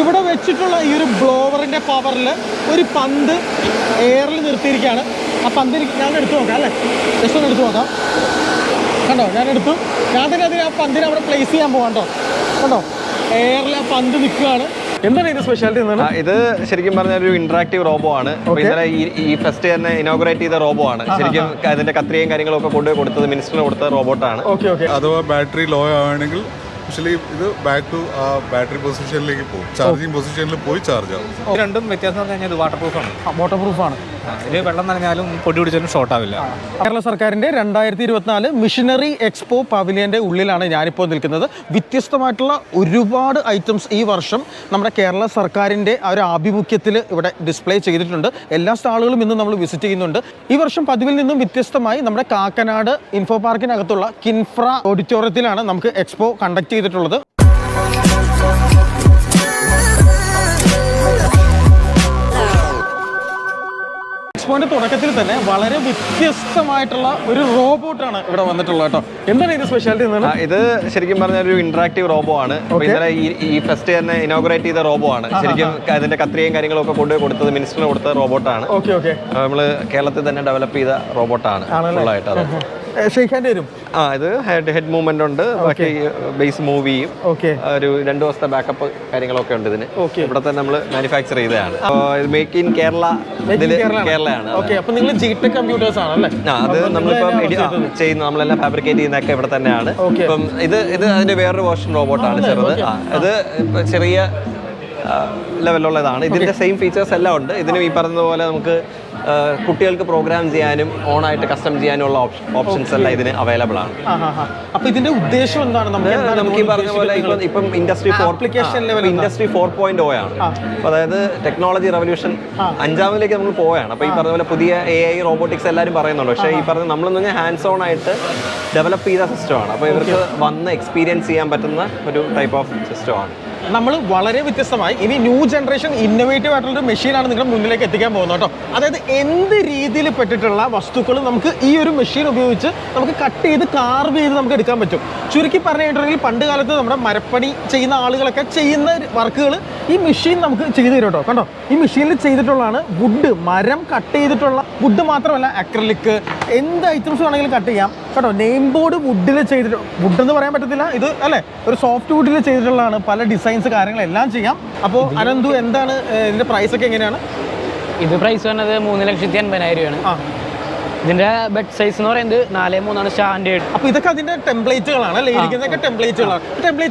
ഇവിടെ വെച്ചിട്ടുള്ള ഈ ഒരു ബ്ലോവറിന്റെ പവറിൽ ഒരു പന്ത് എയറിൽ നിർത്തിയിരിക്കുകയാണ്. ആ പന്ത് എനിക്ക് ഞാൻ എടുത്തു നോക്കാം അല്ലേ? ജസ്റ്റ് ഒന്ന് എടുത്തു നോക്കാം. കണ്ടോ? ഞാൻ എടുത്തു. ഞാൻ തന്നെ അതിന് ആ പന്തിനെ അവിടെ പ്ലേസ് ചെയ്യാൻ പോകാം കേട്ടോ. കണ്ടോ? എയറിൽ ആ പന്ത് നിൽക്കുകയാണ്. എന്താണ് ഇത് സ്പെഷ്യാലിറ്റി എന്താണ് ഇത് ശരിക്കും പറഞ്ഞാൽ ഒരു ഇന്ററാക്റ്റീവ് റോബോ ആണ്. ഇന്നലെ ഈ ഈ ഫസ്റ്റ് തന്നെ ഇനോഗ്രേറ്റ് ചെയ്ത റോബോ ആണ്. ശരിക്കും അതിന്റെ കത്രിയും കാര്യങ്ങളൊക്കെ കൊണ്ടുപോയി കൊടുത്തത് മിനിസ്റ്ററിന് കൊടുത്ത റോബോട്ടാണ് ഓക്കെ ഓക്കെ അഥവാ ബാറ്ററി ലോ ആണെങ്കിൽ ആക്ച്വലി ഇത് ബാക്ക് ടു ആ ബാറ്ററി പൊസിഷനിലേക്ക് പോകും. ചാർജിങ് പൊസിഷനിൽ പോയി ചാർജ് ആവും. രണ്ടും വ്യത്യാസം എന്ന് പറഞ്ഞാൽ ഇത് വാട്ടർ പ്രൂഫാണ് വാട്ടർ പ്രൂഫാണ് ഇത് വെള്ളം നനഞ്ഞാലും പൊടി പിടിച്ചാലും ഷോർട്ട് ആവില്ല. കേരള സർക്കാരിന്റെ രണ്ടായിരത്തി ഇരുപത്തിനാല് മിഷനറി എക്സ്പോ പവിലിയന്റെ ഉള്ളിലാണ് ഞാനിപ്പോൾ നിൽക്കുന്നത്. വ്യത്യസ്തമായിട്ടുള്ള ഒരുപാട് ഐറ്റംസ് ഈ വർഷം നമ്മുടെ കേരള സർക്കാരിന്റെ ആ ഒരു ആഭിമുഖ്യത്തിൽ ഇവിടെ ഡിസ്പ്ലേ ചെയ്തിട്ടുണ്ട്. എല്ലാ സ്റ്റാളുകളും ഇന്ന് നമ്മൾ വിസിറ്റ് ചെയ്യുന്നുണ്ട്. ഈ വർഷം പതിവിൽ നിന്നും വ്യത്യസ്തമായി നമ്മുടെ കാക്കനാട് ഇൻഫോ പാർക്കിനകത്തുള്ള കിൻഫ്ര ഓഡിറ്റോറിയത്തിലാണ് നമുക്ക് എക്സ്പോ കണ്ടക്ട് ചെയ്തിട്ടുള്ളത്. എക്സ്പോന്റെ തുടക്കത്തിൽ തന്നെ വളരെ വ്യത്യസ്തമായിട്ടുള്ള ഒരു റോബോട്ടാണ് ഇവിടെ വന്നിട്ടുള്ളത് കേട്ടോ. എന്താണ് ഇതിന്റെ സ്പെഷ്യാലിറ്റി എന്നാണ് ഇത് ശരിക്കും പറഞ്ഞ ഒരു ഇന്ററാക്റ്റീവ് റോബോ ആണ്. ഇന്നലെ ഈ ഫസ്റ്റ് തന്നെ ഇനോഗ്രേറ്റ് ചെയ്ത റോബോ ആണ്. ശരിക്കും അതിന്റെ കത്രിയും കാര്യങ്ങളും ഒക്കെ കൊണ്ടുപോയി കൊടുത്തത് മിനിസ്റ്ററിന് കൊടുത്ത റോബോട്ടാണ് ഓക്കെ ഓക്കെ നമ്മൾ കേരളത്തിൽ തന്നെ ഡെവലപ്പ് ചെയ്ത റോബോട്ടാണ് ഫുള്ളായിട്ട് അത്. ഷെയ്ഖാന്റെ വരും? ആ ഇത് ഹെഡ് ഹെഡ് മൂവ്മെന്റ് ഉണ്ട്. ബാക്കി ബേസ് മൂവ് ചെയ്യും. ഓക്കെ ഒരു രണ്ട് ദിവസത്തെ ബാക്കപ്പ് കാര്യങ്ങളൊക്കെ ഉണ്ട് ഇതിന്. Okay. ഇവിടെ തന്നെ നമ്മൾ മാനുഫാക്ചർ ചെയ്തതാണ്. ഇത് മേക്ക് ഇൻ കേരള കേരളയാണ് ഓക്കെ അപ്പോൾ നിങ്ങൾ ജി ടെക് കമ്പ്യൂട്ടേഴ്സ് ആണല്ലേ ആ അത് നമ്മളിപ്പം ചെയ്യുന്ന നമ്മളെല്ലാം ഫാബ്രിക്കേറ്റ് ചെയ്യുന്നതൊക്കെ ഇവിടെ തന്നെയാണ്. ഇപ്പം ഇത് ഇത് അതിന്റെ വേറൊരു വേർഷൻ റോബോട്ടാണ് ചെറുത്. ഇപ്പൊ ചെറിയ ലെവലുള്ളതാണ് ഇതിന്റെ സെയിം ഫീച്ചേഴ്സ് എല്ലാം ഉണ്ട്. ഇതിനും ഈ പറഞ്ഞതുപോലെ നമുക്ക് കുട്ടികൾക്ക് പ്രോഗ്രാം ചെയ്യാനും ഓണായിട്ട് കസ്റ്റം ചെയ്യാനുള്ള ഓപ്ഷൻസ് എല്ലാം ഇതിന് അവൈലബിൾ ആണ്. അപ്പൊ ഇതിന്റെ ഉദ്ദേശം എന്താണ്? നമുക്ക് ഈ പറഞ്ഞ പോലെ ഇപ്പം ഇപ്പം industry industry four point O ആണ്. അതായത് ടെക്നോളജി റവല്യൂഷൻ അഞ്ചാമതിലേക്ക് നമ്മൾ പോവുകയാണ്. അപ്പൊ ഈ പറഞ്ഞ പോലെ പുതിയ എ ഐ റോബോട്ടിക്സ് എല്ലാവരും പറയുന്നുണ്ട്. പക്ഷേ ഈ പറഞ്ഞ നമ്മളെന്ന് പറഞ്ഞാൽ ഹാൻഡ്സ് ഓൺ ആയിട്ട് ഡെവലപ്പ് ചെയ്ത സിസ്റ്റമാണ് അപ്പോൾ ഇവർക്ക് വന്ന് എക്സ്പീരിയൻസ് ചെയ്യാൻ പറ്റുന്ന ഒരു ടൈപ്പ് ഓഫ് സിസ്റ്റമാണ് നമ്മൾ വളരെ വ്യത്യസ്തമായി ഇനി ന്യൂ ജനറേഷൻ ഇന്നോവേറ്റീവ് ആയിട്ടുള്ള മെഷീനാണ് നിങ്ങളുടെ മുന്നിലേക്ക് എത്തിക്കാൻ പോകുന്നത് കേട്ടോ. അതായത് എന്ത് രീതിയിൽ പെട്ടിട്ടുള്ള വസ്തുക്കൾ നമുക്ക് ഈ ഒരു മെഷീൻ ഉപയോഗിച്ച് നമുക്ക് കട്ട് ചെയ്ത് കാർവ് ചെയ്ത് നമുക്ക് എടുക്കാൻ പറ്റും. ചുരുക്കി പറഞ്ഞിട്ടുണ്ടെങ്കിൽ പണ്ട് കാലത്ത് നമ്മുടെ മരപ്പണി ചെയ്യുന്ന ആളുകളൊക്കെ ചെയ്യുന്ന വർക്കുകൾ ഈ മെഷീൻ നമുക്ക് ചെയ്തു തരും കേട്ടോ കണ്ടോ? ഈ മെഷീനിൽ ചെയ്തിട്ടുള്ളതാണ് വുഡ് മരം കട്ട് ചെയ്തിട്ടുള്ള വുഡ് മാത്രമല്ല അക്രലിക് എന്ത് ഐറ്റംസ് വേണമെങ്കിലും കട്ട് ചെയ്യാം. കേട്ടോ നെയിം ബോർഡ് വുഡിൽ ചെയ്തിട്ട് വുഡ് എന്ന് പറയാൻ പറ്റത്തില്ല. ഇത് അല്ലേ? ഒരു സോഫ്റ്റ് വുഡിൽ ചെയ്തിട്ടുള്ളതാണ്. പല ഡിസൈൻസ് കാര്യങ്ങളെല്ലാം ചെയ്യാം. അപ്പോൾ അനന്തു എന്താണ് ഇതിന്റെ പ്രൈസൊക്കെ പ്രൈസ് ഒക്കെ എങ്ങനെയാണ്? ഇത് പ്രൈസ് വന്നത് മൂന്ന് ലക്ഷത്തി അൻപതിനായിരം രൂപയാണ്. ആ. ഇതിന്റെ ബെഡ് സൈസ് എന്ന് പറയുന്നത് നാല് മൂന്നാണ് സ്റ്റാൻഡേർഡ് അപ്പൊ ഇതൊക്കെ അതിന്റെ ടെംപ്ലേറ്റുകളാണ് അല്ലെ? ഇരിക്കുന്നതൊക്കെ ടെംപ്ലേറ്റുകളാണ്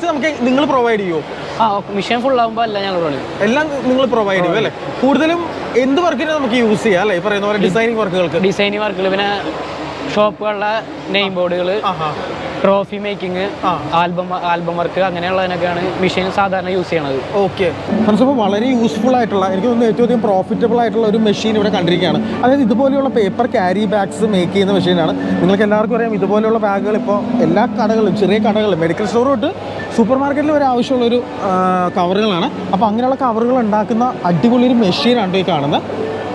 നമുക്ക് നിങ്ങൾ പ്രൊവൈഡ് ചെയ്യുമോ ആ മിഷൻ ഫുൾ ആകുമ്പോൾ അല്ല ഞങ്ങൾ പണി എല്ലാം നിങ്ങൾ പ്രൊവൈഡ് ചെയ്യും അല്ലേ? കൂടുതലും എന്ത് വർക്കിനും നമുക്ക് യൂസ് ചെയ്യാം അല്ലേ? പറയുന്ന പോലെ ഡിസൈനിങ് വർക്കുകൾക്ക് ഡിസൈനിങ് വർക്കുകൾ പിന്നെ ഷോപ്പുകളിലെ നെയിം ബോർഡുകൾ ട്രോഫി മേക്കിംഗ് ആ. ആൽബം ആൽബം വർക്ക് അങ്ങനെയുള്ളതിനൊക്കെയാണ് മെഷീൻ സാധാരണ യൂസ് ചെയ്യണത്. ഓക്കെ മനസ്സിപ്പോൾ വളരെ യൂസ്ഫുൾ ആയിട്ടുള്ള എനിക്ക് തോന്നുന്നു ഏറ്റവും അധികം പ്രോഫിറ്റബിൾ ആയിട്ടുള്ള ഒരു മെഷീൻ ഇവിടെ കണ്ടിരിക്കുകയാണ്. അതായത് ഇതുപോലെയുള്ള പേപ്പർ ക്യാരി ബാഗ്സ് മേക്ക് ചെയ്യുന്ന മെഷീനാണ് നിങ്ങൾക്ക് എല്ലാവർക്കും അറിയാം ഇതുപോലെയുള്ള ബാഗുകൾ ഇപ്പോൾ എല്ലാ കടകളും ചെറിയ കടകളും മെഡിക്കൽ സ്റ്റോർ തൊട്ട് സൂപ്പർ മാർക്കറ്റിൽ വരെ ആവശ്യമുള്ളൊരു കവറുകളാണ് അപ്പോൾ അങ്ങനെയുള്ള കവറുകൾ ഉണ്ടാക്കുന്ന അടിപൊളി ഒരു മെഷീനാണ് ഈ കാണുന്നത്.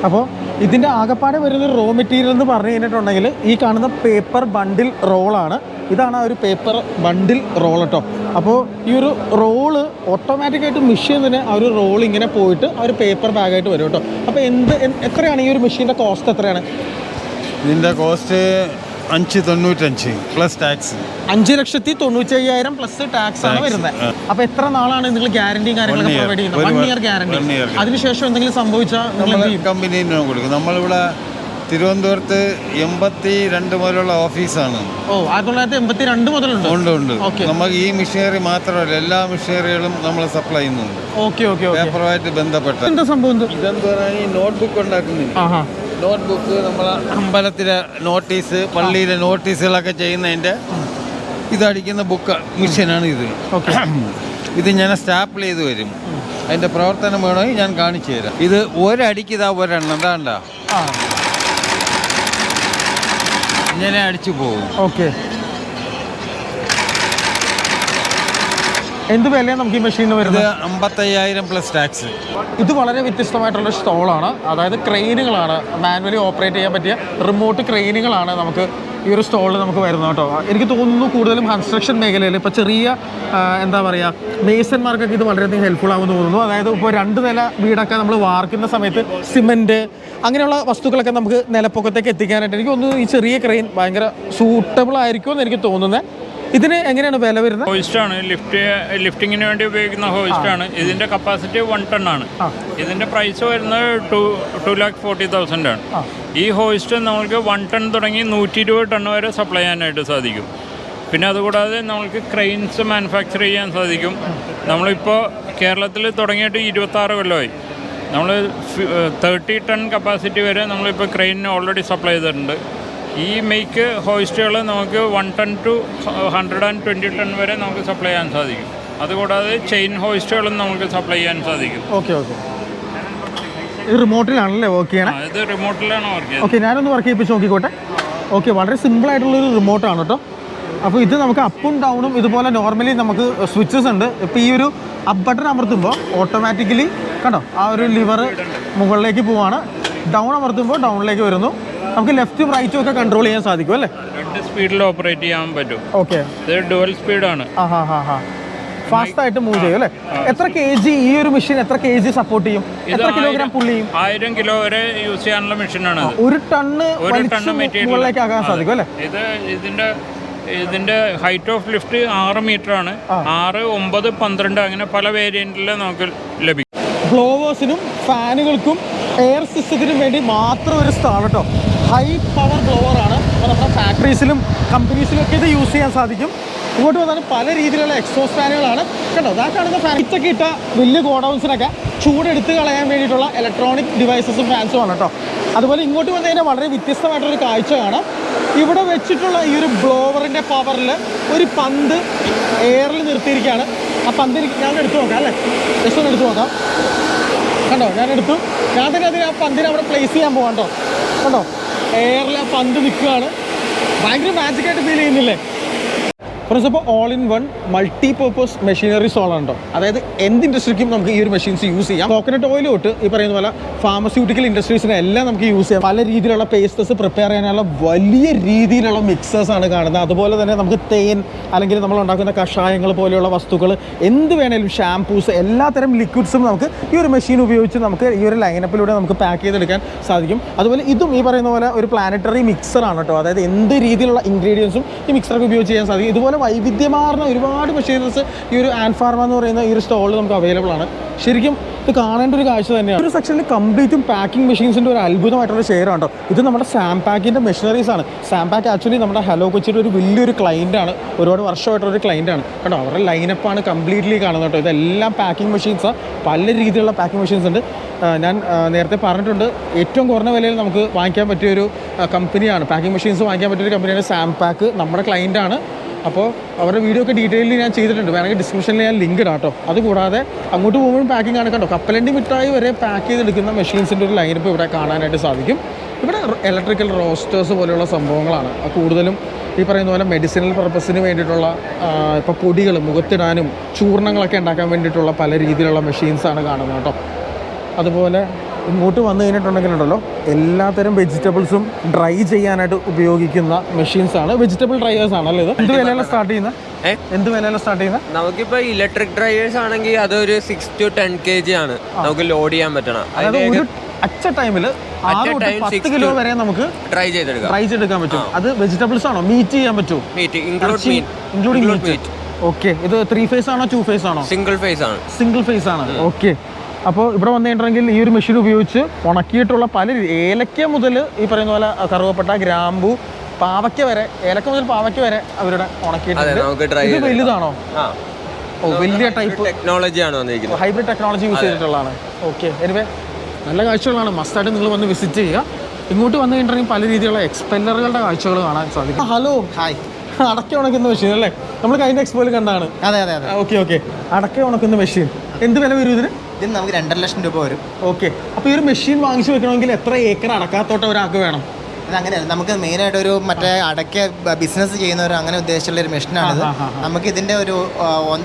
അപ്പോൾ ഇതിന്റെ ആകപ്പാടെ വരുന്ന റോ മെറ്റീരിയൽ എന്ന് പറഞ്ഞു കഴിഞ്ഞിട്ടുണ്ടെങ്കിൽ ഈ കാണുന്ന പേപ്പർ ബണ്ടിൽ റോളാണ് ഇതാണ് ആ ഒരു പേപ്പർ ബണ്ടിൽ റോൾ കേട്ടോ അപ്പോൾ ഈ ഒരു റോൾ ഓട്ടോമാറ്റിക്കായിട്ട് മെഷീൻ തന്നെ ആ ഒരു റോൾ ഇങ്ങനെ പോയിട്ട് ആ ഒരു പേപ്പർ ബാഗായിട്ട് വരും കേട്ടോ അപ്പോൾ എന്ത് എത്രയാണ് ഈ ഒരു മെഷീന്റെ കോസ്റ്റ് എത്രയാണ്? ഇതിന്റെ കോസ്റ്റ് അഞ്ച് തൊണ്ണൂറ്റഞ്ച് പ്ലസ് ടാക്സ് അഞ്ച് ലക്ഷത്തി തൊണ്ണൂറ്റി അയ്യായിരം പ്ലസ് ടാക്സ് ആണ് വരുന്നത്. അപ്പൊ എത്ര നാളാണ് നിങ്ങൾ ഗ്യാരണ്ടിയും കാര്യങ്ങളൊക്കെ പ്രൊവൈഡ് ചെയ്യുന്നത്? One year guarantee. അതിനുശേഷം എന്തെങ്കിലും സംഭവിച്ചാൽ കമ്പനീന് കൊടുക്കും. നമ്മളിവിടെ തിരുവനന്തപുരത്ത് എൺപത്തി രണ്ട് മുതലുള്ള ഓഫീസാണ് ഓ ആയിരത്തി തൊള്ളായിരത്തി എൺപത്തി രണ്ട് മുതലുണ്ട്. ഉണ്ട്. നമുക്ക് ഈ മെഷീനറി മാത്രമല്ല എല്ലാ മെഷീനറികളും നമ്മൾ സപ്ലൈ ചെയ്യുന്നുണ്ട്. ഓക്കെ ഓക്കെ ഓക്കെ പേപ്പറുമായിട്ട് ബന്ധപ്പെട്ട. എന്താ സംഭവം ഇത്? ഇതെന്ത് നോട്ട്ബുക്ക് ഉണ്ടാക്കുന്നില്ല? ആഹാ നോട്ട്ബുക്ക് നമ്മൾ അമ്പലത്തിലെ നോട്ടീസ് പള്ളിയിലെ നോട്ടീസുകളൊക്കെ ചെയ്യുന്നതിന്റെ ഇതടിക്കുന്ന ബുക്ക് മിഷനാണ് ഇത്. ഓക്കെ. ഇത് ഞാൻ സ്റ്റാപ്പിൾ ചെയ്ത് വരും. അതിന്റെ പ്രവർത്തനം വേണമെങ്കിൽ ഞാൻ കാണിച്ചു തരാം. ഇത് ഒരടിക്ക് ഇതാ ഒരെണ്ണം എന്താണ്ട ഇങ്ങനെ അടിച്ചു പോകും. ഓക്കെ. എന്ത് വിലയാണ് നമുക്ക് ഈ മെഷീൻ വരുന്നത്? അമ്പത്തയ്യായിരം പ്ലസ് ടാക്സ് ഇത് വളരെ വ്യത്യസ്തമായിട്ടുള്ള സ്റ്റോളാണ് അതായത് ക്രെയിനുകളാണ് മാനുവലി ഓപ്പറേറ്റ് ചെയ്യാൻ പറ്റിയ റിമോട്ട് ക്രെയിനുകളാണ് നമുക്ക് ഈ ഒരു സ്റ്റോളിൽ നമുക്ക് വരുന്നത് കേട്ടോ. എനിക്ക് തോന്നുന്നു കൂടുതലും കൺസ്ട്രക്ഷൻ മേഖലയിൽ ഇപ്പോൾ ചെറിയ എന്താ പറയുക മേസന്മാർക്കൊക്കെ ഇത് വളരെയധികം ഹെൽപ്ഫുൾ ആകുമെന്ന് തോന്നുന്നു. അതായത് ഇപ്പോൾ രണ്ട് നില വീടൊക്കെ നമ്മൾ വാർക്കുന്ന സമയത്ത് സിമെന്റ് അങ്ങനെയുള്ള വസ്തുക്കളൊക്കെ നമുക്ക് നിലപ്പൊക്കത്തേക്ക് എത്തിക്കാനായിട്ട് എനിക്ക് തോന്നുന്നു ഈ ചെറിയ ക്രെയിൻ ഭയങ്കര സൂട്ടബിൾ ആയിരിക്കുമെന്ന് എനിക്ക് തോന്നുന്നത് ഇതിന് എങ്ങനെയാണ് വില വരുന്നത്? ഹോയിസ്റ്റാണ്. ലിഫ്റ്റ് ലിഫ്റ്റിങ്ങിന് വേണ്ടി ഉപയോഗിക്കുന്ന ഹോയിസ്റ്റാണ്. ഇതിന്റെ കപ്പാസിറ്റി വൺ ടൺ ആണ്. ഇതിന്റെ പ്രൈസ് വരുന്നത് two two lakh forty thousand ആണ്. ഈ ഹോയിസ്റ്റ് നമുക്ക് വൺ ടൺ തുടങ്ങി നൂറ്റി ഇരുപത് ടൺ വരെ സപ്ലൈ ചെയ്യാനായിട്ട് സാധിക്കും. പിന്നെ അതുകൂടാതെ നമ്മൾക്ക് ക്രെയിൻസ് മാനുഫാക്ചർ ചെയ്യാൻ സാധിക്കും. നമ്മളിപ്പോൾ കേരളത്തിൽ തുടങ്ങിയിട്ട് ഇരുപത്താറ് കൊല്ലമായി. നമ്മൾ തേർട്ടി ടൺ കപ്പാസിറ്റി വരെ നമ്മളിപ്പോൾ ക്രെയിനിന് ഓൾറെഡി സപ്ലൈ ചെയ്തിട്ടുണ്ട്. ഈ മെയ്ക്ക് ഹോയിസ്റ്റുകൾ നമുക്ക് one ton two hundred and twenty ton വരെ നമുക്ക് സപ്ലൈ ചെയ്യാൻ സാധിക്കും. അതുകൂടാതെ ചെയിൻ ഹോയിസ്റ്റുകളും നമുക്ക് സപ്ലൈ ചെയ്യാൻ സാധിക്കും. ഓക്കെ ഓക്കെ ഇത് റിമോട്ടിലാണല്ലേ വർക്ക് ചെയ്യണം? ഇത് റിമോട്ടിലാണ് വർക്ക് ചെയ്യുന്നത്. ഓക്കെ ഞാനൊന്ന് വർക്ക് ചെയ്യിപ്പിച്ച് നോക്കിക്കോട്ടെ. ഓക്കെ വളരെ സിമ്പിൾ ആയിട്ടുള്ളൊരു റിമോട്ടാണ് കേട്ടോ. അപ്പോൾ ഇത് നമുക്ക് അപ്പും ഡൗണും ഇതുപോലെ നോർമലി നമുക്ക് സ്വിച്ചസ് ഉണ്ട്. ഇപ്പോൾ ഈ ഒരു അപ്പ് ബട്ടൺ അമർത്തുമ്പോൾ ഓട്ടോമാറ്റിക്കലി കണ്ടോ? ആ ഒരു ലിവർ മുകളിലേക്ക് പോവാണ്. ഡൗൺ അമർത്തുമ്പോൾ ഡൗണിലേക്ക് വരുന്നു. നമുക്ക് ലെഫ്റ്റും റൈറ്റും ഒക്കെ കൺട്രോൾ ചെയ്യാൻ സാധിക്കും അല്ലേ? രണ്ട് സ്പീഡിൽ ഓപ്പറേറ്റ് ചെയ്യാൻ പറ്റും. ഓക്കെ ഇത് ഡുവൽ സ്പീഡാണ് ഫാസ്റ്റ് ആയിട്ട് മൂവ് ചെയ്യും അല്ലേ? എത്ര കെ ജി ഈ ഒരു മെഷീൻ എത്ര കെ ജി സപ്പോർട്ട് ചെയ്യും എത്ര കിലോഗ്രാം പുള്ളി ചെയ്യും? ആയിരം കിലോ വരെ യൂസ് ചെയ്യാനുള്ള മെഷീനാണ് ഒരു ടണ്ണ് ഒരു ടണ്ണ് മുകളിലേക്ക് ആകാൻ സാധിക്കും അല്ലേ? ഇത് ഇതിന്റെ ഇതിന്റെ ഹൈറ്റ് ഓഫ് ലിഫ്റ്റ് ആറ് മീറ്റർ ആണ്. ആറ് ഒമ്പത് പന്ത്രണ്ട് അങ്ങനെ പല വേരിയന്റിൽ നമുക്ക് ലഭിക്കും. ബ്ലോവേഴ്സിനും ഫാനുകൾക്കും എയർ സിസ്റ്റത്തിന് വേണ്ടി മാത്രം ഒരു സ്ഥലം കേട്ടോ ഹൈ പവർ ബ്ലോവർ ആണ്. അപ്പോൾ നമ്മുടെ ഫാക്ടറീസിലും കമ്പനീസിലും ഒക്കെ ഇത് യൂസ് ചെയ്യാൻ സാധിക്കും. ഇങ്ങോട്ട് വന്നാലും പല രീതിയിലുള്ള എക്സോസ് ഫാനുകളാണ് കണ്ടോ? അതാ കാണുന്ന ഫാൻ ഇതൊക്കെ ഇട്ട വലിയ ഗോഡൗൺസിനൊക്കെ ചൂടെടുത്ത് കളയാൻ വേണ്ടിയിട്ടുള്ള ഇലക്ട്രോണിക് ഡിവൈസസും ആണ് കേട്ടോ അതുപോലെ ഇങ്ങോട്ട് വന്നു കഴിഞ്ഞാൽ വളരെ വ്യത്യസ്തമായിട്ടൊരു കാഴ്ച കാണാം ഇവിടെ വെച്ചിട്ടുള്ള ഈ ഒരു ബ്ലോവറിന്റെ പവറിൽ ഒരു പന്ത് എയറിൽ നിർത്തിയിരിക്കുകയാണ്. ആ പന്ത് ഞാൻ എടുത്തു നോക്കാം അല്ലേ? ജസ്റ്റ് ഒന്ന് എടുത്തു നോക്കാം. കണ്ടോ? ഞാൻ എടുത്തു ഞാൻ തന്നെ അതിന് ആ പന്തിനെ അവിടെ പ്ലേസ് ചെയ്യാൻ പോകാം കേട്ടോ കണ്ടോ? എയറിൽ ആ പന്ത് നിൽക്കുകയാണ്. ഭയങ്കര മാജിക്കായിട്ട് ഫീൽ ചെയ്യുന്നില്ലേ? ഫ്രണ്ട്സ് അപ്പോൾ all in one multi purpose machinery ഉണ്ടോ അതായത് എന്ത് ഇൻഡസ്ട്രിക്കും നമുക്ക് ഈ ഒരു മെഷീൻസ് യൂസ് ചെയ്യാം. കോക്കനട്ട് ഓയിൽ തൊട്ട് ഈ പറയുന്ന പോലെ ഫാർമസ്യൂട്ടിക്കൽ ഇൻഡസ്ട്രീസിനെ എല്ലാം നമുക്ക് യൂസ് ചെയ്യാം. പല രീതിയിലുള്ള പേസ്റ്റസ് പ്രിപ്പയർ ചെയ്യാനുള്ള വലിയ രീതിയിലുള്ള മിക്സേഴ്സ് ആണ് കാണുന്നത്. അതുപോലെ തന്നെ നമുക്ക് തേൻ അല്ലെങ്കിൽ നമ്മൾ ഉണ്ടാക്കുന്ന കഷായങ്ങൾ പോലെയുള്ള വസ്തുക്കൾ എന്ത് വേണേലും ഷാംപൂസ് എല്ലാത്തരം ലിക്വിഡ്സും നമുക്ക് ഈ ഒരു മെഷീൻ ഉപയോഗിച്ച് നമുക്ക് ഈ ഒരു ലൈനപ്പിലൂടെ നമുക്ക് പാക്ക് ചെയ്തെടുക്കാൻ സാധിക്കും. അതുപോലെ ഇതും ഈ പറയുന്ന പോലെ ഒരു പ്ലാനറ്ററി മിക്സറാണ് കേട്ടോ അതായത് എന്ത് രീതിയിലുള്ള ഇൻഗ്രീഡിയൻസും ഈ മിക്സറൊക്കെ ഉപയോഗിച്ച് ചെയ്യാൻ സാധിക്കും. ഇതുപോലെ വൈവിധ്യമാർന്ന ഒരുപാട് മെഷീനറീസ് ഈ ഒരു ആൻഡ് ഫാർമ എന്ന് പറയുന്ന ഈ ഒരു സ്റ്റോളിൽ നമുക്ക് അവൈലബിൾ ആണ്. ശരിക്കും ഇത് കാണേണ്ട ഒരു കാഴ്ച തന്നെയാണ്. ഒരു സെക്ഷനിൽ കംപ്ലീറ്റും പാക്കിംഗ് മെഷീൻസിന്റെ ഒരു അത്ഭുതമായിട്ടുള്ള ഷെയർ ആണ് ഇത് നമ്മുടെ സാംപാക്കിന്റെ മെഷീനറീസ് ആണ്. സാംപാക്ക് ആക്ച്വലി നമ്മുടെ ഹലോ കൊച്ചിയുടെ ഒരു വലിയൊരു ക്ലൈന്റ് ആണ്. ഒരുപാട് വർഷമായിട്ടുള്ള ഒരു ക്ലൈന്റ് ആണ്. കേട്ടോ അവരുടെ ആണ് കംപ്ലീറ്റ്ലി കാണുന്നത് കേട്ടോ ഇതെല്ലാം പാക്കിംഗ് മെഷീൻസാണ് പല രീതിയിലുള്ള പാക്കിംഗ് മെഷീൻസ് ഉണ്ട്. ഞാൻ നേരത്തെ പറഞ്ഞിട്ടുണ്ട്. ഏറ്റവും കുറഞ്ഞ വിലയിൽ നമുക്ക് വാങ്ങിക്കാൻ പറ്റിയൊരു കമ്പനിയാണ് പാക്കിംഗ് മെഷീൻസ് വാങ്ങിക്കാൻ പറ്റിയൊരു കമ്പനിയാണ് സാംപാക്ക് നമ്മുടെ ക്ലൈന്റ് ആണ്. അപ്പോൾ അവരുടെ വീഡിയോ ഒക്കെ ഡീറ്റെയിൽ ഞാൻ ചെയ്തിട്ടുണ്ട്. വേണമെങ്കിൽ ഡിസ്ക്രിപ്ഷനിൽ ഞാൻ ലിങ്ക് ഇടാം കേട്ടോ. അതുകൂടാതെ അങ്ങോട്ട് പോകുമ്പോഴും പാക്കിംഗ് ആണ് കണ്ടോ? കപ്പലണ്ടി മിഠായി വരെ പാക്ക് ചെയ്തെടുക്കുന്ന മെഷീൻസിന്റെ ഒരു ലൈനപ്പ് ഇവിടെ കാണാനായിട്ട് സാധിക്കും. ഇവിടെ ഇലക്ട്രിക്കൽ റോസ്റ്റേഴ്സ് പോലെയുള്ള സംഭവങ്ങളാണ്. കൂടുതലും ഈ പറയുന്ന പോലെ മെഡിസിനൽ പർപ്പസിന് വേണ്ടിയിട്ടുള്ള ഇപ്പോൾ പൊടികൾ മുഖത്തിടാനും ചൂർണങ്ങളൊക്കെ ഉണ്ടാക്കാൻ വേണ്ടിയിട്ടുള്ള പല രീതിയിലുള്ള മെഷീൻസാണ് കാണുന്നത് കേട്ടോ. അതുപോലെ ഇങ്ങോട്ട് വന്നു കഴിഞ്ഞിട്ടുണ്ടെങ്കിലുണ്ടല്ലോ എല്ലാത്തരം വെജിറ്റബിൾസും ഡ്രൈ ചെയ്യാനായിട്ട് ഉപയോഗിക്കുന്ന മെഷീൻസ് ആണ്. വെജിറ്റബിൾ ഡ്രൈവേഴ്സ് ആണല്ലോ ഇത്? എന്ത് വിലയിലാണ് സ്റ്റാർട്ട് ചെയ്യുന്നത്? എന്ത് വിലയിലാണ് സ്റ്റാർട്ട് ചെയ്യുന്നത്? നമുക്കിപ്പോ ഇലക്ട്രിക് ഡ്രൈവേഴ്സ് ആണെങ്കിൽ അതൊരു six to ten K G ആണ് നമുക്ക് ലോഡ് ചെയ്യാൻ പറ്റണം. അതായത് അച്ച ടൈമിൽ പത്ത് കിലോ വരെ നമുക്ക് ട്രൈ ചെയ്തെടുക്കാം. ഡ്രൈ ചെയ്തെടുക്കാൻ പറ്റും. അത് വെജിറ്റബിൾസ് ആണോ? മീറ്റ് ചെയ്യാൻ പറ്റും meet include meet including meet okay ഇത് ത്രീ ഫേസ് ആണോ ടു ഫേസ് ആണോ? സിംഗിൾ ഫേസ് ആണ്. സിംഗിൾ ഫേസ് ആണ്. ഓക്കെ അപ്പോൾ ഇവിടെ വന്നു കഴിഞ്ഞിട്ടുണ്ടെങ്കിൽ ഈ ഒരു മെഷീൻ ഉപയോഗിച്ച് ഉണക്കിയിട്ടുള്ള പല ഏലക്ക മുതൽ ഈ പറയുന്ന പോലെ കറുവപ്പെട്ട ഗ്രാമ്പു പാവയ്ക്ക വരെ ഏലക്ക മുതൽ പാവയ്ക്ക വരെ അവരുടെ ഉണക്കിയിട്ടുണ്ട്. ഇത്. വലുതാണോ? ഓ വലിയ ടൈപ്പ് ടെക്നോളജിയാണ് വന്നിരിക്കുന്നത്. ഹൈബ്രിഡ് ടെക്നോളജി യൂസ് ചെയ്തിട്ടുള്ളതാണ്. ഓക്കെ എനിവേ നല്ല കാഴ്ചകളാണ്. മസ്റ്റായിട്ട് നിങ്ങൾ വന്ന് വിസിറ്റ് ചെയ്യുക. ഇങ്ങോട്ട് വന്നു കഴിഞ്ഞിട്ടുണ്ടെങ്കിൽ പല രീതിയിലുള്ള എക്സ്പെല്ലറുകളുടെ കാഴ്ചകൾ കാണാൻ സാധിക്കും. ഹലോ ഹായ് അടക്ക ഉണക്കുന്ന മെഷീൻ അല്ലേ? നമ്മൾ കഴിഞ്ഞ എക്സ്പോയിൽ കണ്ടാണ്. അതെ അതെ അതെ. ഓക്കെ ഓക്കെ അടക്ക ഉണക്കുന്ന മെഷീൻ എന്ത് വില വരും ഇതിന്? ഇതിന് നമുക്ക് രണ്ടര ലക്ഷം രൂപ വരും. ഓക്കെ. അപ്പോൾ ഈ ഒരു മെഷീൻ വാങ്ങിച്ചു വെക്കണമെങ്കിൽ എത്ര ഏക്കർ അടക്കാത്തോട്ടം ഒരാൾക്ക് വേണം? അങ്ങനെയല്ല. നമുക്ക് മെയിനായിട്ട് ഒരു മറ്റേ അടയ്ക്ക ബിസിനസ് ചെയ്യുന്നവർ അങ്ങനെ ഉദ്ദേശിച്ചുള്ള ഒരു മെഷീനാണിത് നമുക്ക് ഇതിന്റെ ഒരു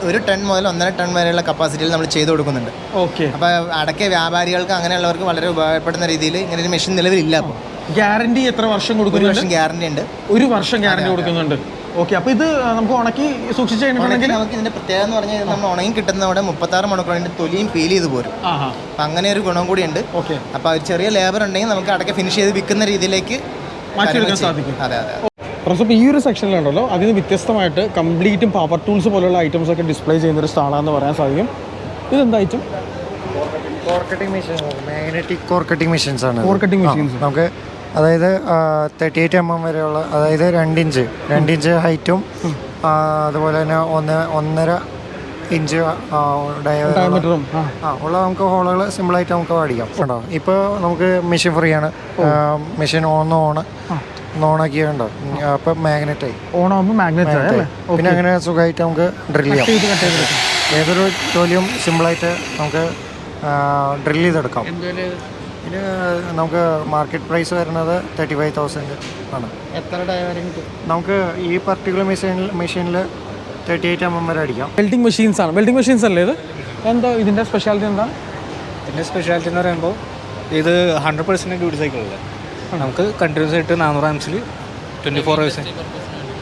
ഒരു ടൺ മുതൽ ഒന്നര ടൺ വരെയുള്ള കപ്പാസിറ്റിയിൽ നമ്മൾ ചെയ്തു കൊടുക്കുന്നുണ്ട്. ഓക്കെ. അപ്പോൾ അടയ്ക്ക വ്യാപാരികൾക്ക് അങ്ങനെയുള്ളവർക്ക് വളരെ ഉപയോഗപ്പെടുന്ന രീതിയിൽ ഇങ്ങനെ ഒരു മെഷീൻ നിലവിലില്ല അപ്പോൾ ഗ്യാരണ്ടി എത്ര വർഷം ഒരു വർഷം ഗ്യാരണ്ടി ഉണ്ട്. ഒരു വർഷം ഗ്യാരണ്ടി കൊടുക്കുന്നുണ്ട്. ഓക്കെ അപ്പോൾ ഇത് നമുക്ക് ഉണക്കി സൂക്ഷിച്ച് കഴിഞ്ഞിട്ടുണ്ടെങ്കിൽ നമുക്ക് ഇതിന്റെ പ്രത്യേകത എന്ന് പറഞ്ഞാൽ ഇത് നമ്മൾ ഉണങ്ങി കിട്ടുന്നവിടെ മുപ്പത്താറ് മണിക്കൂർ അതിന്റെ തൊലിയും പീൽ ചെയ്ത് പോരും. അപ്പൊ അപ്പം അങ്ങനെ ഒരു ഗുണം കൂടിയുണ്ട് ഓക്കെ അപ്പോൾ ഒരു ചെറിയ ലേബർ ഉണ്ടെങ്കിൽ നമുക്ക് അടക്ക ഫിനിഷ് ചെയ്ത് വിൽക്കുന്ന രീതിയിലേക്ക് മാറ്റിയെടുക്കാൻ സാധിക്കും. അതെ അതെ പ്രൊസപ്പ് ഈ ഒരു സെക്ഷനിലുണ്ടല്ലോ അതിന് വ്യത്യസ്തമായിട്ട് കംപ്ലീറ്റും പവർ ടൂൾസ് പോലുള്ള ഐറ്റംസ് ഒക്കെ ഡിസ്പ്ലേ ചെയ്യുന്ന ഒരു സ്റ്റാളാന്ന് പറയാൻ സാധിക്കും. ഇതെന്താ item core cutting machines magnetic core cutting machines ആണ്. കോർ കട്ടിംഗ് മെഷീൻസ് നമുക്ക് അതായത് തേർട്ടി എയ്റ്റ് എം എം വരെയുള്ള അതായത് രണ്ട് ഇഞ്ച് രണ്ട് ഇഞ്ച് ഹൈറ്റും അതുപോലെ തന്നെ ഒന്ന് ഒന്നര ഇഞ്ച് ഡയമീറ്ററും ആ. ഉള്ള നമുക്ക് ഹോളുകൾ സിമ്പിളായിട്ട് നമുക്ക് അടിക്കാം ഉണ്ടോ ഇപ്പോൾ നമുക്ക് മെഷീൻ ഫ്രീ ആണ്. മെഷീൻ ഓൺ ഓൺ ഓണാക്കി ഉണ്ടോ? അപ്പം മാഗ്നറ്റായി ഓണാകുമ്പോൾ മാഗ്നറ്റ് അല്ലേ? പിന്നെ അങ്ങനെ സുഖമായിട്ട് നമുക്ക് ഡ്രിൽ ചെയ്യാം. ഏതൊരു ജോലിയും സിമ്പിളായിട്ട് നമുക്ക് ഡ്രിൽ ചെയ്തെടുക്കാം. ഇത് നമുക്ക് മാർക്കറ്റ് പ്രൈസ് വരുന്നത് തേർട്ടി ഫൈവ് തൗസൻഡ് ആണ്. എത്ര ഡയറിങ് നമുക്ക് ഈ പർട്ടിക്കുലർ മെഷീനിൽ മെഷീനിൽ തേർട്ടി എയ്റ്റ് എം എം വരെ അടിക്കാം. വെൽഡിംഗ് മെഷീൻസ് ആണ്. വെൽഡിംഗ് മെഷീൻസ് അല്ലേ ഇത്? എന്താ ഇതിന്റെ സ്പെഷ്യാലിറ്റി എന്താ? ഇതിന്റെ സ്പെഷ്യാലിറ്റി എന്ന് പറയുമ്പോൾ ഇത് ഹൺഡ്രഡ് പെർസെന്റ് ഡ്യൂട്ടി സൈക്കിളല്ല നമുക്ക് കണ്ടിന്യൂസ് ആയിട്ട് നാനൂറ് ആംസിൽ twenty four hours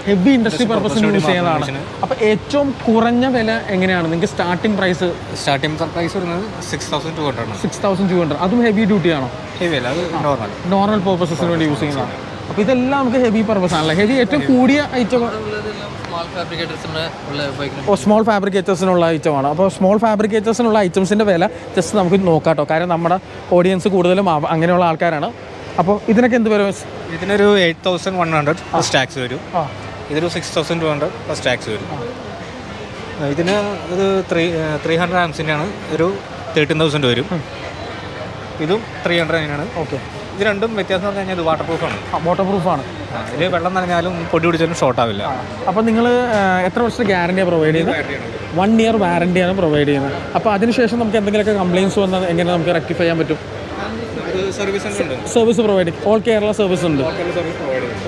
heavy industry പർപ്പസിന് യൂസ് ചെയ്യുന്നതാണ് അപ്പോൾ ഏറ്റവും കുറഞ്ഞ വില എങ്ങനെയാണ്? നിങ്ങൾക്ക് സ്റ്റാർട്ടിംഗ് പ്രൈസ് സ്റ്റാർട്ടിംഗ് പ്രൈസ് വരുന്നത് six thousand two hundred six thousand two hundred അതും ഹെവി ഡ്യൂട്ടി ആണോ? ഹെവി അല്ല അത് നോർമൽ നോർമൽ പർപ്പസസിന് വേണ്ടി യൂസ് ചെയ്യുന്നതാണ്. അപ്പോൾ ഇതെല്ലാം നമുക്ക് ഹെവി പർപ്പസ് ആണല്ലേ? ഹെവി ഏറ്റവും കൂടിയ ഐറ്റം സ്മാൾ ഓ സ്മോൾ ഫാബ്രിക്കേറ്റേഴ്സിനുള്ള ഐറ്റമാണ് അപ്പോൾ സ്മോൾ ഫാബ്രിക്കേറ്റേഴ്സിനുള്ള ഐറ്റംസിന്റെ വില ജസ്റ്റ് നമുക്ക് നോക്കാം കേട്ടോ കാര്യം നമ്മുടെ ഓഡിയൻസ് കൂടുതലും അങ്ങനെയുള്ള ആൾക്കാരാണ്. അപ്പോൾ ഇതിനൊക്കെ എന്ത് വരും? ഇതിനൊരു എയ്റ്റ് തൗസൻഡ് വൺ ഹൺഡ്രഡ് സ്റ്റാക്സ് ടാക്സ് വരും. ഇതൊരു six thousand two hundred plus tax വരും ഇതിന് ഇത് ത്രീ ത്രീ ഹൺഡ്രഡ് ആംസിന്റെ ആണ് ഒരു തേർട്ടീൻ തൗസൻഡ് വരും. ഇതും ത്രീ ഹൺഡ്രഡ് അതിനാണ് ഓക്കെ. ഇത് രണ്ടും വ്യത്യാസം എന്ന് പറഞ്ഞു കഴിഞ്ഞാൽ ഇത് വാട്ടർ പ്രൂഫാണ് വാട്ടർ പ്രൂഫാണ് ഇതിൽ വെള്ളം നനഞ്ഞാലും പൊടി പിടിച്ചാലും ഷോർട്ട് ആവില്ല. അപ്പോൾ നിങ്ങൾ എത്ര വർഷത്തെ ഗ്യാരണ്ടിയാണ് പ്രൊവൈഡ് ചെയ്യുന്നത്? വൺ ഇയർ വാറണ്ടിയാണ് പ്രൊവൈഡ് ചെയ്യുന്നത്. അപ്പോൾ അതിനുശേഷം നമുക്ക് എന്തെങ്കിലുമൊക്കെ കംപ്ലയിൻസ് വന്നാൽ എങ്ങനെ നമുക്ക് റെക്ടിഫൈ ചെയ്യാൻ പറ്റും? സർവീസ് സെന്റർ ഉണ്ട്? Service provide all Kerala service ഉണ്ട്.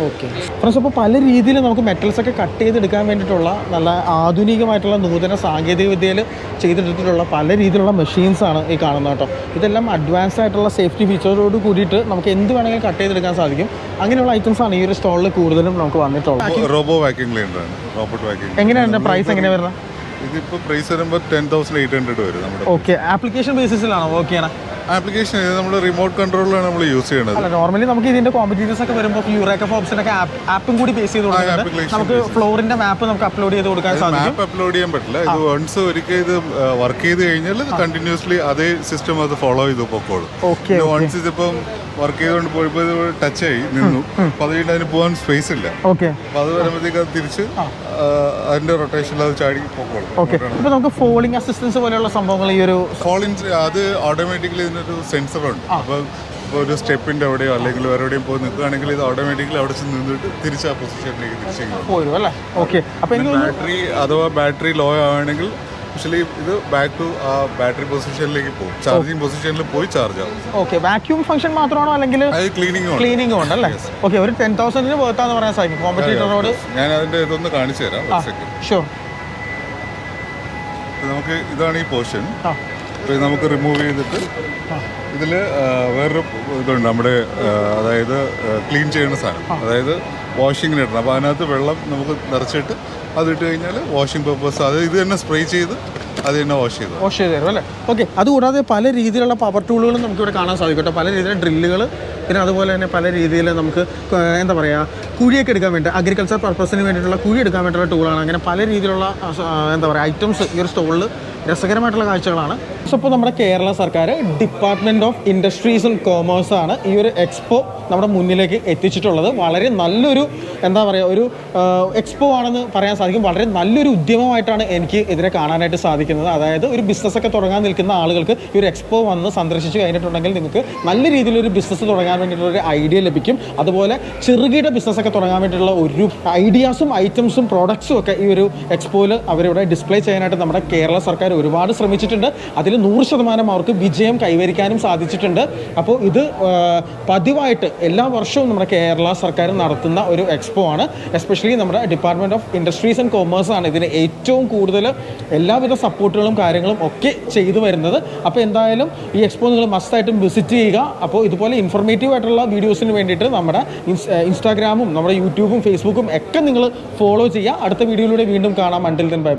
ഓക്കെ ഫ്രണ്ട്സ് അപ്പോൾ പല രീതിയിൽ നമുക്ക് മെറ്റൽസ് ഒക്കെ കട്ട് ചെയ്തെടുക്കാൻ വേണ്ടിയിട്ടുള്ള നല്ല ആധുനികമായിട്ടുള്ള നൂതന സാങ്കേതിക വിദ്യയിൽ ചെയ്തെടുത്തിട്ടുള്ള പല രീതിയിലുള്ള മെഷീൻസ് ആണ് ഈ കാണുന്നത് കേട്ടോ. ഇതെല്ലാം അഡ്വാൻസ് ആയിട്ടുള്ള സേഫ്റ്റി ഫീച്ചറോട് കൂടിയിട്ട് നമുക്ക് എന്ത് വേണമെങ്കിലും കട്ട് ചെയ്തെടുക്കാൻ സാധിക്കും. അങ്ങനെയുള്ള ഐറ്റംസ് ആണ് ഈ ഒരു സ്റ്റോളിൽ കൂടുതലും നമുക്ക് വന്നിട്ടുള്ളത്. റോബോ വാക്യൂം ക്ലീനറാണ് റോബോട്ട് വാക്യൂം എങ്ങനെയാണ് പ്രൈസ് എങ്ങനെയാണ് വരുന്നത്? ഇതിപ്പോൾ പ്രൈസ് വരുമ്പോൾ ടെൻ തൗസൻഡ് എയ്റ്റ് ഹൺഡ്രഡ് വരും നമ്മുടെ ഓക്കെ ആപ്ലിക്കേഷൻ ബേസിസിലാണോ വർക്ക് ചെയ്യണം ആപ്ലിക്കേഷൻ ഇത് നമ്മൾ റിമോട്ട് കൺട്രോളിലാണ് നമ്മൾ യൂസ് ചെയ്യുന്നത് അല്ല നോർമലി നമുക്ക് ഇതിന്റെ കോമ്പറ്റീറ്റേഴ്സ് ഒക്കെ വരുമ്പോൾ യൂറേക്ക ഫോബ്സിനൊക്കെ ആപ്പും കൂടി ബേസ് ചെയ്ത് കൊടുക്കുന്നുണ്ട്. നമുക്ക് ഫ്ലോറിന്റെ മാപ്പ് നമുക്ക് അപ്ലോഡ് ചെയ്ത് കൊടുക്കാൻ സാധിക്കും. മാപ്പ് അപ്ലോഡ് ചെയ്യാൻ പറ്റില്ല. ഇത് വൺസ് ഒരിക്കൽ ഇത് വർക്ക് ചെയ്ത് കഴിഞ്ഞാൽ കണ്ടിന്യൂസ്ലി അതേ സിസ്റ്റം അത് ഫോളോ ചെയ്ത് പൊക്കോളും. ഓക്കെ വൺസ് ഇതിപ്പം വർക്ക് ചെയ്തുകൊണ്ട് പോയപ്പോൾ ടച്ച് ആയി നിന്നു. അപ്പൊ അത് കഴിഞ്ഞ് അതിന് പോകാൻ സ്പേസ് ഇല്ല. ഓക്കെ അപ്പൊ അത് വരുമ്പോഴത്തേക്ക് അത് തിരിച്ച് അതിന്റെ റൊട്ടേഷൻ അത് ചാടി പോകും ഓക്കെ ഇപ്പൊ നമുക്ക് ഫോളിംഗ് അസിസ്റ്റൻസ് പോലെയുള്ള സംഭവങ്ങൾ ഈ ഒരു അത് ഓട്ടോമാറ്റിക്കലി ഇതിനൊരു സെൻസർ ഉണ്ട്. അപ്പൊ ഇപ്പോൾ ഒരു സ്റ്റെപ്പിന്റെ അവിടെയോ അല്ലെങ്കിൽ വേറെ എവിടെയും പോയി നിൽക്കുകയാണെങ്കിൽ ഇത് ഓട്ടോമാറ്റിക്കലി അവിടെ ചെന്ന് നിന്നിട്ട് തിരിച്ച് ആ പൊസിഷനിലേക്ക് തിരിച്ചു പോരും അല്ലേ? ഓക്കെ അപ്പോൾ ബാറ്ററി അഥവാ ബാറ്ററി ലോ ആണെങ്കിൽ ആക്ച്വലി ഇത് ബാക്ക് ടു ആ ബാറ്ററി പൊസിഷനിലേക്ക് പോകും. ചാർജിങ് പൊസിഷനിൽ പോയി ചാർജ് ആവും. ഓക്കെ വാക്യൂം ഫംഗ്ഷൻ മാത്രമാണോ അല്ലെങ്കിൽ ക്ലീനിങ് ക്ലീനിങ് ഉണ്ട് അല്ലേ? ഓക്കെ ഒരു ടെൻ തൗസൻഡിന് വേർത്താന്ന് പറയാൻ സാധിക്കും. കോമ്പറ്റീറ്ററോട് ഞാൻ അതിന്റെ ഇതൊന്ന് കാണിച്ചു തരാം. ഷുവർ നമുക്ക് ഇതാണ് ഈ പോർഷൻ നമുക്ക് റിമൂവ് ചെയ്തിട്ട് ഇതിൽ വേറൊരു ഇതുണ്ട് നമ്മുടെ അതായത് ക്ലീൻ ചെയ്യുന്ന സാധനം. അതായത് വാഷിങ്ങിന് ഇടണം. അപ്പോൾ അതിനകത്ത് വെള്ളം നമുക്ക് നിറച്ചിട്ട് അതിട്ട് കഴിഞ്ഞാൽ വാഷിംഗ് പേപ്പേഴ്സ് അത് ഇത് തന്നെ സ്പ്രേ ചെയ്ത് അത് തന്നെ വാഷ് ചെയ്തു വാഷ് ചെയ്ത് തരും അല്ലേ? ഓക്കെ അതുകൂടാതെ പല രീതിയിലുള്ള പവർ ടൂളുകളും നമുക്ക് ഇവിടെ കാണാൻ സാധിക്കും കേട്ടോ. പല രീതിയിലുള്ള ഡ്രില്ലുകൾ പിന്നെ അതുപോലെ തന്നെ പല രീതിയിൽ നമുക്ക് എന്താ പറയുക കുഴിയൊക്കെ എടുക്കാൻ വേണ്ടി അഗ്രികൾച്ചർ പർപ്പസിന് വേണ്ടിയിട്ടുള്ള കുഴി എടുക്കാൻ വേണ്ടിയിട്ടുള്ള ടൂളാണ് അങ്ങനെ പല രീതിയിലുള്ള എന്താ പറയുക ഐറ്റംസ് ഈ ഒരു സ്റ്റോളിൽ രസകരമായിട്ടുള്ള കാഴ്ചകളാണ്. ഇപ്പോൾ നമ്മുടെ കേരള സർക്കാർ department of industries and commerce ആണ് ഈ ഒരു എക്സ്പോ നമ്മുടെ മുന്നിലേക്ക് എത്തിച്ചിട്ടുള്ളത്. വളരെ നല്ലൊരു എന്താ പറയുക ഒരു എക്സ്പോ ആണെന്ന് പറയാൻ സാധിക്കും. വളരെ നല്ലൊരു ഉദ്യമമായിട്ടാണ് എനിക്ക് ഇതിനെ കാണാനായിട്ട് സാധിക്കുന്നത്. അതായത് ഒരു ബിസിനസ്സൊക്കെ തുടങ്ങാൻ നിൽക്കുന്ന ആളുകൾക്ക് ഈ ഒരു എക്സ്പോ വന്ന് സന്ദർശിച്ച് കഴിഞ്ഞിട്ടുണ്ടെങ്കിൽ നിങ്ങൾക്ക് നല്ല രീതിയിലൊരു ബിസിനസ് തുടങ്ങാൻ വേണ്ടിയിട്ടുള്ള ഒരു ഐഡിയ ലഭിക്കും. അതുപോലെ ചെറുകിട ബിസിനസ്സൊക്കെ തുടങ്ങാൻ വേണ്ടിയിട്ടുള്ള ഒരു ഐഡിയാസും ഐറ്റംസും പ്രോഡക്ട്സും ഒക്കെ ഈ ഒരു എക്സ്പോയിൽ അവരിവിടെ ഡിസ്പ്ലേ ചെയ്യാനായിട്ട് നമ്മുടെ കേരള സർക്കാർ ഒരുപാട് ശ്രമിച്ചിട്ടുണ്ട്. അതിൽ നൂറ് ശതമാനം അവർക്ക് വിജയം കൈവരിക്കാനും സാധിച്ചിട്ടുണ്ട്. അപ്പോൾ ഇത് പതിവായിട്ട് എല്ലാ വർഷവും നമ്മുടെ കേരള സർക്കാർ നടത്തുന്ന ഒരു എക്സ്പോ ആണ്. എസ്പെഷ്യലി നമ്മുടെ department of industries and commerce ആണ് ഇതിന് ഏറ്റവും കൂടുതൽ എല്ലാവിധ സപ്പോർട്ടുകളും കാര്യങ്ങളും ഒക്കെ ചെയ്തു വരുന്നത്. അപ്പോൾ എന്തായാലും ഈ എക്സ്പോ നിങ്ങൾ മസ്റ്റായിട്ടും വിസിറ്റ് ചെയ്യുക. അപ്പോൾ ഇതുപോലെ ഇൻഫോർമേറ്റീവ് ആയിട്ടുള്ള വീഡിയോസിന് വേണ്ടിയിട്ട് നമ്മുടെ ഇൻസ്റ്റാഗ്രാമും നമ്മുടെ യൂട്യൂബും ഫേസ്ബുക്കും ഒക്കെ നിങ്ങൾ ഫോളോ ചെയ്യുക. അടുത്ത വീഡിയോയിലൂടെ വീണ്ടും കാണാം. Until then bye